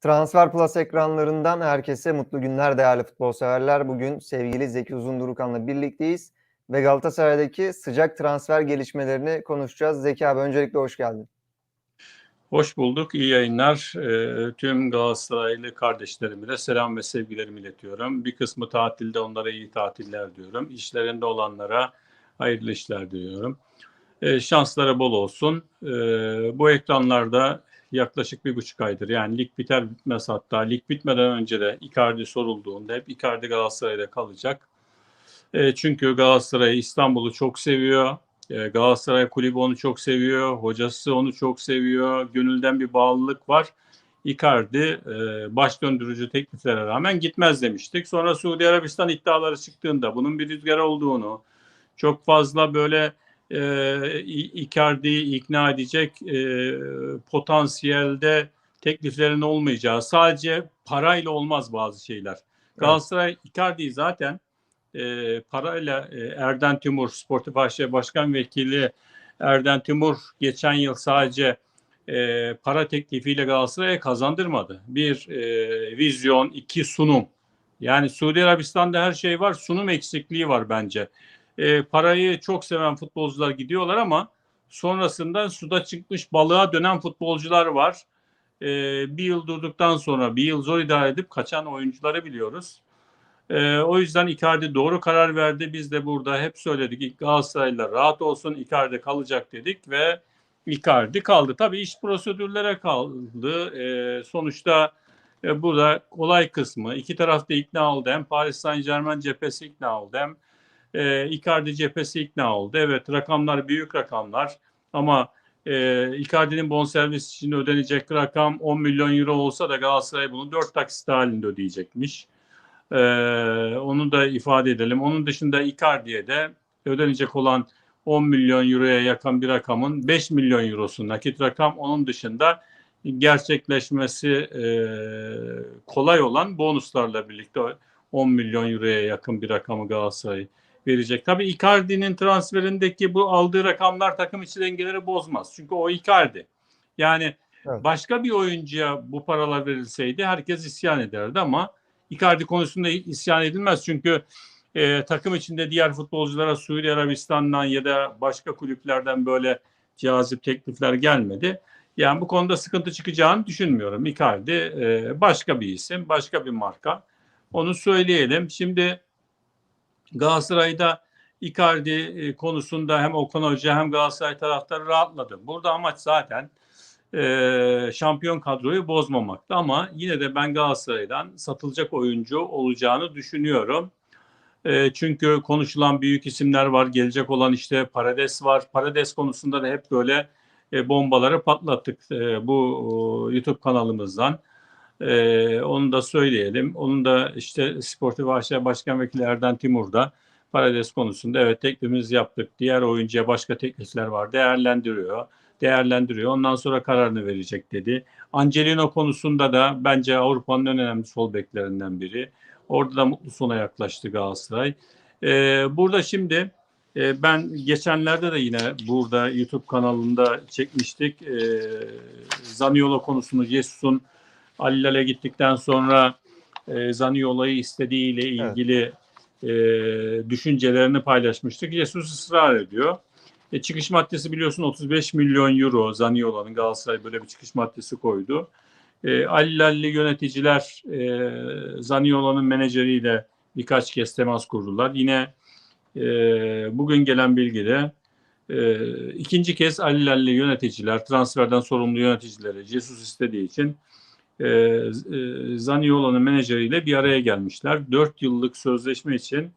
Transfer Plus ekranlarından herkese mutlu günler değerli futbol severler. Bugün sevgili Zeki Uzundurukan'la birlikteyiz ve Galatasaray'daki sıcak transfer gelişmelerini konuşacağız. Zeki abi öncelikle hoş geldin. Hoş bulduk, iyi yayınlar. Ee, tüm Galatasaraylı kardeşlerime de selam ve sevgilerimi iletiyorum. Bir kısmı tatilde onlara iyi tatiller diyorum. İşlerinde olanlara hayırlı işler diliyorum. Ee, şansları bol olsun. Ee, bu ekranlarda yaklaşık bir buçuk aydır yani lig biter bitmez hatta lig bitmeden önce de Icardi sorulduğunda hep Icardi Galatasaray'da kalacak. E, çünkü Galatasaray İstanbul'u çok seviyor. E, Galatasaray kulübü onu çok seviyor. Hocası onu çok seviyor. Gönülden bir bağlılık var. Icardi e, baş döndürücü tekliflere rağmen gitmez demiştik. Sonra Suudi Arabistan iddiaları çıktığında bunun bir rüzgar olduğunu, çok fazla böyle e, Icardi'yi ikna edecek e, potansiyelde tekliflerin olmayacağı, sadece parayla olmaz bazı şeyler. Evet. Galatasaray Icardi'yi zaten e, parayla e, Erden Timur, Sportif AŞ Başkan Vekili Erden Timur geçen yıl sadece e, para teklifiyle Galatasaray'a kazandırmadı. Bir e, vizyon, iki sunum. Yani Suudi Arabistan'da her şey var, sunum eksikliği var bence e, parayı çok seven futbolcular gidiyorlar ama sonrasında suda çıkmış balığa dönen futbolcular var. E, bir yıl durduktan sonra bir yıl zor idare edip kaçan oyuncuları biliyoruz. E, o yüzden Icardi doğru karar verdi. Biz de burada hep söyledik Galatasaraylılar rahat olsun Icardi kalacak dedik ve Icardi kaldı. Tabii iş prosedürlere kaldı. E, sonuçta e, burada kolay kısmı iki taraf da ikna oldu. Hem Paris Saint Germain cephesi ikna oldu hem e, Icardi cephesi ikna oldu. Evet rakamlar büyük rakamlar ama e, Icardi'nin bonservis için ödenecek rakam 10 milyon euro olsa da Galatasaray bunu 4 taksit halinde ödeyecekmiş. E, onu da ifade edelim. Onun dışında Icardi'ye de ödenecek olan 10 milyon euroya yakın bir rakamın 5 milyon eurosu nakit rakam. Onun dışında gerçekleşmesi e, kolay olan bonuslarla birlikte 10 milyon euroya yakın bir rakamı Galatasaray verecek. Tabii Icardi'nin transferindeki bu aldığı rakamlar takım içi dengeleri bozmaz. Çünkü o Icardi. Yani evet. başka bir oyuncuya bu paralar verilseydi herkes isyan ederdi ama Icardi konusunda isyan edilmez. Çünkü e, takım içinde diğer futbolculara Suudi Arabistan'dan ya da başka kulüplerden böyle cazip teklifler gelmedi. Yani bu konuda sıkıntı çıkacağını düşünmüyorum. Icardi e, başka bir isim, başka bir marka. Onu söyleyelim. Şimdi Galatasaray'da Icardi e, konusunda hem Okan Hoca hem Galatasaray taraftarı rahatladı. Burada amaç zaten e, şampiyon kadroyu bozmamaktı ama yine de ben Galatasaray'dan satılacak oyuncu olacağını düşünüyorum. E, çünkü konuşulan büyük isimler var. Gelecek olan işte Parades var. Parades konusunda da hep böyle e, bombaları patlattık e, bu e, YouTube kanalımızdan. Ee, onu da söyleyelim. Onun da işte Sportif AŞ Başkan Vekili Erden Timur da Parades konusunda evet teklifimizi yaptık. Diğer oyuncuya başka teklifler var. Değerlendiriyor. Değerlendiriyor. Ondan sonra kararını verecek dedi. Angelino konusunda da bence Avrupa'nın en önemli sol beklerinden biri. Orada da mutlu sona yaklaştı Galatasaray. Ee, burada şimdi e, ben geçenlerde de yine burada YouTube kanalında çekmiştik. E, Zaniolo konusunu Jesus'un Alilal'e gittikten sonra e, Zaniolo'yu istediğiyle ilgili evet. e, düşüncelerini paylaşmıştık. Jesus ısrar ediyor. E, çıkış maddesi biliyorsun 35 milyon euro Zaniolo'nun Galatasaray böyle bir çıkış maddesi koydu. E, Alilal'li yöneticiler e, Zaniolo'nun menajeriyle birkaç kez temas kurdular. Yine e, bugün gelen bilgide e, ikinci kez Alilal'li yöneticiler, transferden sorumlu yöneticileri Jesus istediği için e, e, Zaniolo'nun menajeriyle bir araya gelmişler. 4 yıllık sözleşme için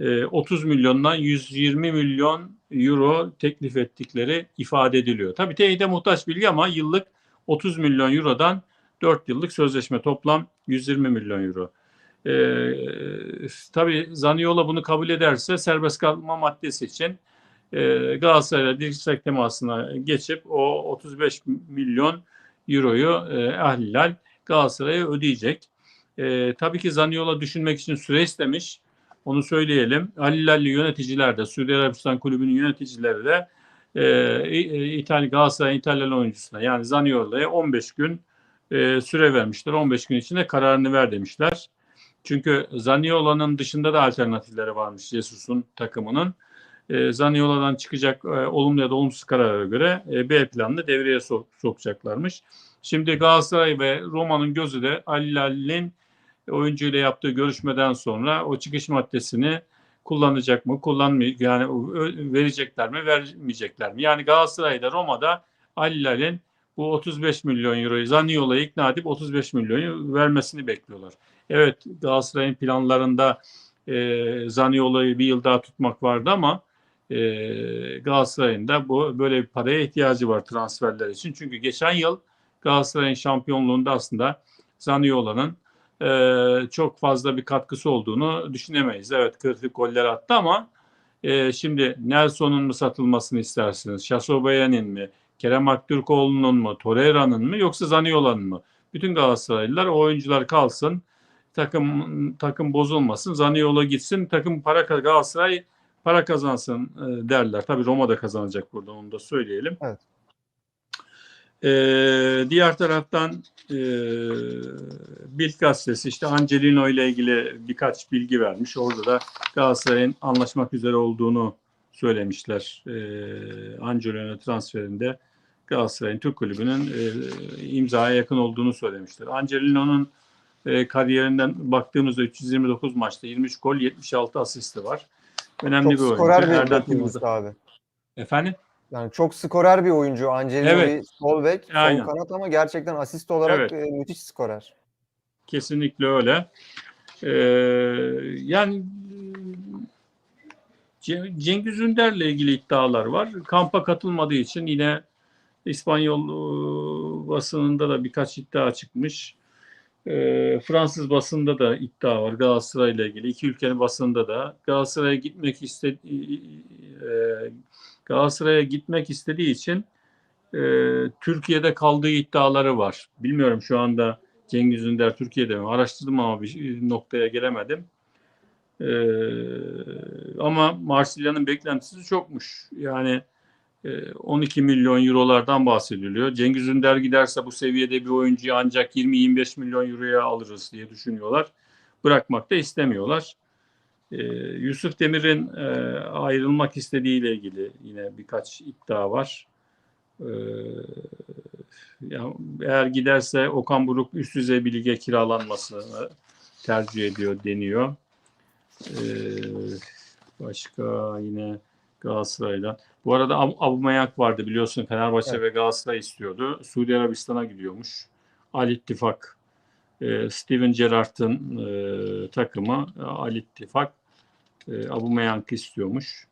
e, 30 milyondan 120 milyon euro teklif ettikleri ifade ediliyor. Tabii teyide muhtaç bilgi ama yıllık 30 milyon eurodan 4 yıllık sözleşme toplam 120 milyon euro. Ee, tabii Zaniolo bunu kabul ederse serbest kalma maddesi için e, Galatasaray'la dirsek temasına geçip o 35 milyon Euro'yu e, Ahlilal Galatasaray'a ödeyecek. E, tabii ki Zaniola düşünmek için süre istemiş. Onu söyleyelim. Alilalli yöneticiler de, Suudi Arabistan Kulübü'nün yöneticileri de e, İtalya Galatasaray İtalyan oyuncusuna yani Zaniola'ya 15 gün e, süre vermişler. 15 gün içinde kararını ver demişler. Çünkü Zaniola'nın dışında da alternatifleri varmış Jesus'un takımının. E, Zaniola'dan çıkacak e, olumlu ya da olumsuz karara göre e, B planını devreye sok- sokacaklarmış. Şimdi Galatasaray ve Roma'nın gözü de Ali Lalli'nin oyuncuyla yaptığı görüşmeden sonra o çıkış maddesini kullanacak mı, kullanmayacak yani verecekler mi, vermeyecekler mi? Yani Galatasaray'da Roma'da Ali Lal'in bu 35 milyon euroyu Zaniola'yı ikna edip 35 milyonu vermesini bekliyorlar. Evet Galatasaray'ın planlarında e, Zaniola'yı bir yıl daha tutmak vardı ama e, Galatasaray'ın da bu böyle bir paraya ihtiyacı var transferler için. Çünkü geçen yıl Galatasaray'ın şampiyonluğunda aslında Zaniola'nın e, çok fazla bir katkısı olduğunu düşünemeyiz. Evet kritik goller attı ama e, şimdi Nelson'un mu satılmasını istersiniz? Şasobaya'nın mi? Kerem Aktürkoğlu'nun mu? Torreira'nın mı? Yoksa Zaniola'nın mı? Bütün Galatasaraylılar oyuncular kalsın. Takım takım bozulmasın. Zaniola gitsin. Takım para Galatasaray para kazansın e, derler. Tabii Roma da kazanacak burada onu da söyleyelim. Evet. Ee, diğer taraftan e, Bild gazetesi işte Angelino ile ilgili birkaç bilgi vermiş. Orada da Galatasaray'ın anlaşmak üzere olduğunu söylemişler. Ee, Angelino transferinde Galatasaray'ın Türk kulübünün e, imzaya yakın olduğunu söylemişler. Angelino'nun e, kariyerinden baktığımızda 329 maçta 23 gol 76 asisti var. Önemli Çok bir oyuncu. skorer bir Tümur'da- abi. Efendim? Yani çok skorer bir oyuncu. Angelino Evet. bir sol bek, sol kanat ama gerçekten asist olarak Evet. e, müthiş skorer. Kesinlikle öyle. Ee, yani Ce- Cengiz Ünder'le ilgili iddialar var. Kampa katılmadığı için yine İspanyol e, basınında da birkaç iddia çıkmış. Ee, Fransız basında da iddia var Galatasaray'la ilgili. İki ülkenin basında da Galatasaray'a gitmek istedi e, Galatasaray'a gitmek istediği için e, Türkiye'de kaldığı iddiaları var. Bilmiyorum şu anda Cengiz Ünder Türkiye'de mi? Araştırdım ama bir noktaya gelemedim. Ee, ama Marsilya'nın beklentisi çokmuş. Yani e, 12 milyon eurolardan bahsediliyor. Cengiz Ünder giderse bu seviyede bir oyuncuyu ancak 20-25 milyon euroya alırız diye düşünüyorlar. Bırakmak da istemiyorlar. Ee, Yusuf Demir'in e, ayrılmak istediğiyle ilgili yine birkaç iddia var. Ee, eğer giderse Okan Buruk üst düzey bir lige kiralanmasını tercih ediyor deniyor. Ee, başka yine Galatasaray'dan. Bu arada Ab- Aubameyang vardı biliyorsun Fenerbahçe Evet. ve Galatasaray istiyordu. Suudi Arabistan'a gidiyormuş. Al İttifak e, Steven Gerrard'ın e, takımı Al İttifak e, Aubameyang istiyormuş.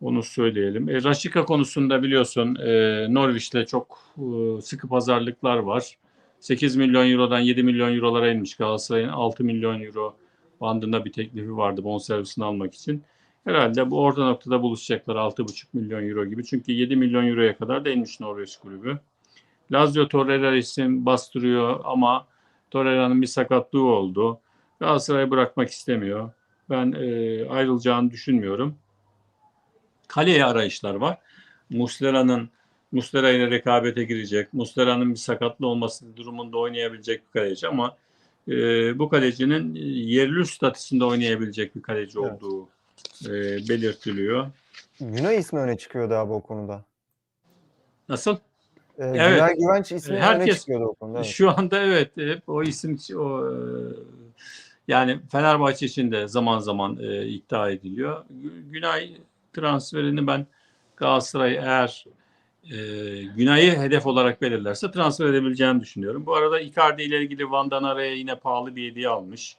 Onu söyleyelim. E, Raşika konusunda biliyorsun e, Norwich'le çok e, sıkı pazarlıklar var. 8 milyon eurodan 7 milyon eurolara inmiş Galatasaray'ın 6 milyon euro bandında bir teklifi vardı bonservisini almak için. Herhalde bu orta noktada buluşacaklar 6,5 milyon euro gibi. Çünkü 7 milyon euroya kadar da inmiş Norveç kulübü. Lazio Torreira isim bastırıyor ama Torreira'nın bir sakatlığı oldu. Galatasaray bırakmak istemiyor. Ben e, ayrılacağını düşünmüyorum. Kaleye arayışlar var. Muslera'nın Muslera ile rekabete girecek. Muslera'nın bir sakatlı olması durumunda oynayabilecek bir kaleci ama e, bu kalecinin yerli statüsünde oynayabilecek bir kaleci Evet. olduğu e, belirtiliyor. Günay ismi öne çıkıyordu abi o konuda. Nasıl? Ee, Evet. Günay Güvenç ismi öne Herkes- çıkıyordu o konuda. Evet. Şu anda evet hep o isim o e, yani Fenerbahçe için de zaman zaman e, iddia ediliyor. Gü- Günay transferini ben Galatasaray eğer e, Günay'ı hedef olarak belirlerse transfer edebileceğini düşünüyorum. Bu arada Icardi ile ilgili Van Danara'ya yine pahalı bir hediye almış.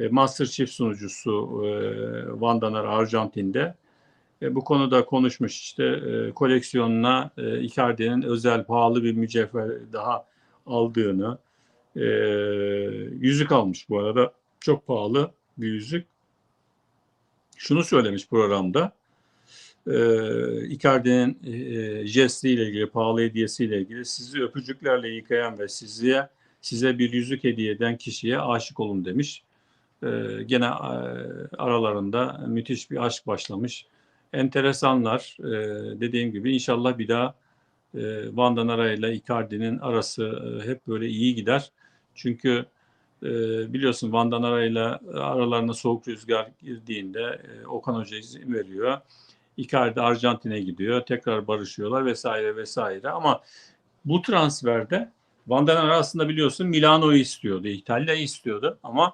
E, Masterchef sunucusu e, Van Danara Arjantin'de. E, bu konuda konuşmuş işte e, koleksiyonuna e, Icardi'nin özel pahalı bir mücevher daha aldığını yüzük almış bu arada çok pahalı bir yüzük. Şunu söylemiş programda Icardi'nin e, jestiyle ilgili pahalı hediyesiyle ilgili sizi öpücüklerle yıkayan ve size size bir yüzük hediye eden kişiye aşık olun demiş. E, gene e, aralarında müthiş bir aşk başlamış enteresanlar. Ee, dediğim gibi inşallah bir daha e, Van ile Icardi'nin arası e, hep böyle iyi gider. Çünkü e, biliyorsun Van Danara ile aralarına soğuk rüzgar girdiğinde e, Okan Hoca izin veriyor. Icardi Arjantin'e gidiyor. Tekrar barışıyorlar vesaire vesaire. Ama bu transferde Van Danara aslında biliyorsun Milano'yu istiyordu. İtalya'yı istiyordu ama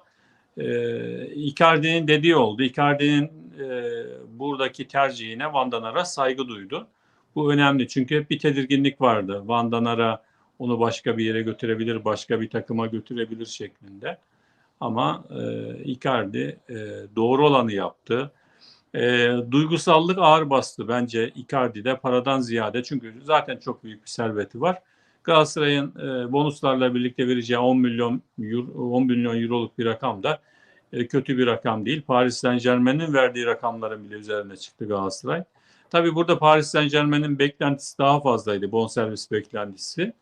e, Icardi'nin dediği oldu. Icardi'nin e, buradaki tercihine Van Danara saygı duydu. Bu önemli çünkü hep bir tedirginlik vardı. Van Danara onu başka bir yere götürebilir, başka bir takıma götürebilir şeklinde. Ama e, Icardi e, doğru olanı yaptı. E, duygusallık ağır bastı bence Icardi'de paradan ziyade. Çünkü zaten çok büyük bir serveti var. Galatasaray'ın e, bonuslarla birlikte vereceği 10 milyon euro, 10 milyon euroluk bir rakam da e, kötü bir rakam değil. Paris Saint Germain'in verdiği rakamların bile üzerine çıktı Galatasaray. Tabii burada Paris Saint Germain'in beklentisi daha fazlaydı. Bonservis beklentisi.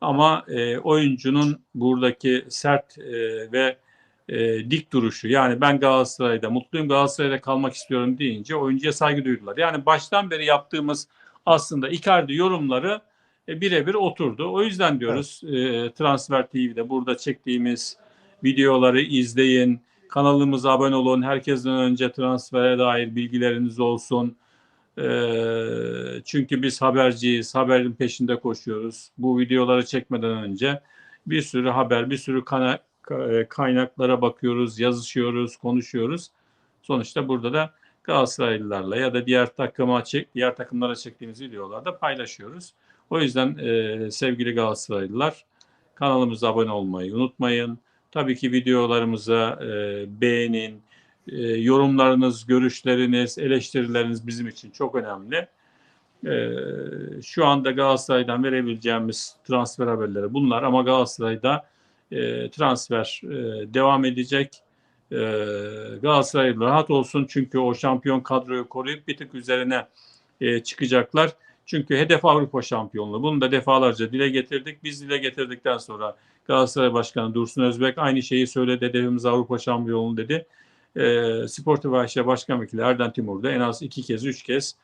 Ama e, oyuncunun buradaki sert e, ve e, dik duruşu yani ben Galatasaray'da mutluyum Galatasaray'da kalmak istiyorum deyince oyuncuya saygı duydular. Yani baştan beri yaptığımız aslında Icardi yorumları e, birebir oturdu. O yüzden diyoruz e, Transfer TV'de burada çektiğimiz videoları izleyin. Kanalımıza abone olun. Herkesten önce transfere dair bilgileriniz olsun. Ee, çünkü biz haberciyiz, haberin peşinde koşuyoruz. Bu videoları çekmeden önce bir sürü haber, bir sürü kana- e, kaynaklara bakıyoruz, yazışıyoruz, konuşuyoruz. Sonuçta burada da Galatasaraylılarla ya da diğer takıma çek, diğer takımlara çektiğimiz videolarda paylaşıyoruz. O yüzden e, sevgili Galatasaraylılar kanalımıza abone olmayı unutmayın. Tabii ki videolarımıza e, beğenin, e, yorumlarınız, görüşleriniz, eleştirileriniz bizim için çok önemli. E, şu anda Galatasaray'dan verebileceğimiz transfer haberleri bunlar ama Galatasaray'da e, transfer e, devam edecek. E, Galatasaray rahat olsun çünkü o şampiyon kadroyu koruyup bir tık üzerine e, çıkacaklar. Çünkü hedef Avrupa şampiyonluğu. Bunu da defalarca dile getirdik. Biz dile getirdikten sonra Galatasaray Başkanı Dursun Özbek aynı şeyi söyledi. Hedefimiz Avrupa şampiyonluğu dedi e, Sportif AŞ Başkan Vekili Erden Timur da en az iki kez, üç kez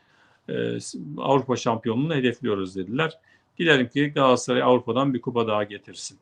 e, Avrupa şampiyonluğunu hedefliyoruz dediler. Dilerim ki Galatasaray Avrupa'dan bir kupa daha getirsin.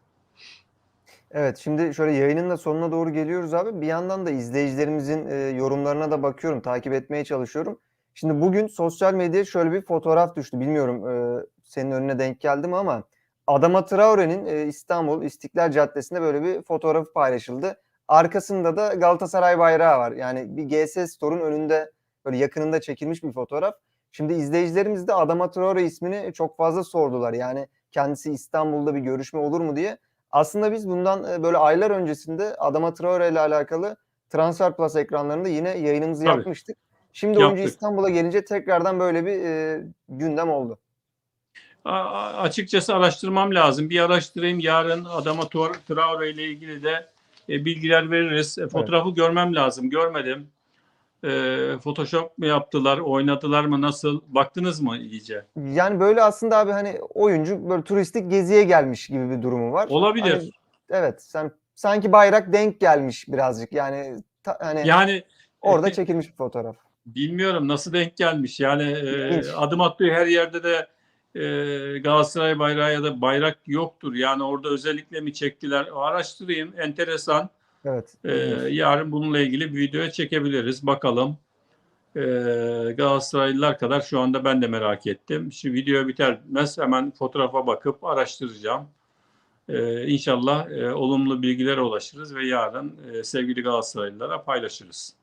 Evet, şimdi şöyle yayının da sonuna doğru geliyoruz abi. Bir yandan da izleyicilerimizin e, yorumlarına da bakıyorum, takip etmeye çalışıyorum. Şimdi bugün sosyal medyaya şöyle bir fotoğraf düştü. Bilmiyorum e, senin önüne denk geldi mi ama Adama Traore'nin e, İstanbul İstiklal Caddesi'nde böyle bir fotoğrafı paylaşıldı. Arkasında da Galatasaray bayrağı var. Yani bir GS Store'un önünde böyle yakınında çekilmiş bir fotoğraf. Şimdi izleyicilerimiz de Adama Traore ismini çok fazla sordular. Yani kendisi İstanbul'da bir görüşme olur mu diye. Aslında biz bundan e, böyle aylar öncesinde Adama Traore ile alakalı Transfer Plus ekranlarında yine yayınımızı Tabii. yapmıştık. Şimdi oyuncu Yaptık. İstanbul'a gelince tekrardan böyle bir e, gündem oldu. A- açıkçası araştırmam lazım. Bir araştırayım. Yarın Adama Traore ile ilgili de e, bilgiler veririz. E, fotoğrafı görmem lazım. Görmedim. E, Photoshop mu yaptılar, oynadılar mı, nasıl? Baktınız mı iyice? Yani böyle aslında abi hani oyuncu böyle turistik geziye gelmiş gibi bir durumu var. Olabilir. Hani, evet, sen sanki bayrak denk gelmiş birazcık. Yani ta- hani Yani orada e, çekilmiş bir fotoğraf. Bilmiyorum nasıl denk gelmiş. Yani e, adım attığı her yerde de e, Galatasaray bayrağı ya da bayrak yoktur. Yani orada özellikle mi çektiler? Araştırayım. Enteresan. Evet. E, yarın bununla ilgili bir video çekebiliriz. Bakalım. E, Galatasaraylılar kadar şu anda ben de merak ettim. Şimdi video biter bitmez hemen fotoğrafa bakıp araştıracağım. E, inşallah e, olumlu bilgilere ulaşırız ve yarın e, sevgili Galatasaraylılara paylaşırız.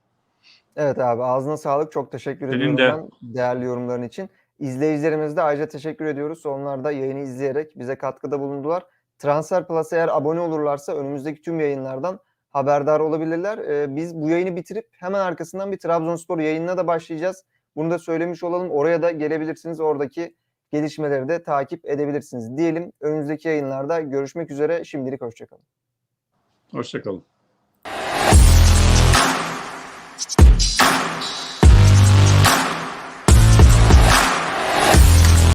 Evet abi ağzına sağlık. Çok teşekkür Senin ediyorum ben değerli yorumların için. İzleyicilerimize de ayrıca teşekkür ediyoruz. Onlar da yayını izleyerek bize katkıda bulundular. Transfer Plus'a eğer abone olurlarsa önümüzdeki tüm yayınlardan haberdar olabilirler. Ee, biz bu yayını bitirip hemen arkasından bir Trabzonspor yayınına da başlayacağız. Bunu da söylemiş olalım. Oraya da gelebilirsiniz. Oradaki gelişmeleri de takip edebilirsiniz. Diyelim önümüzdeki yayınlarda görüşmek üzere. Şimdilik hoşçakalın. Hoşçakalın.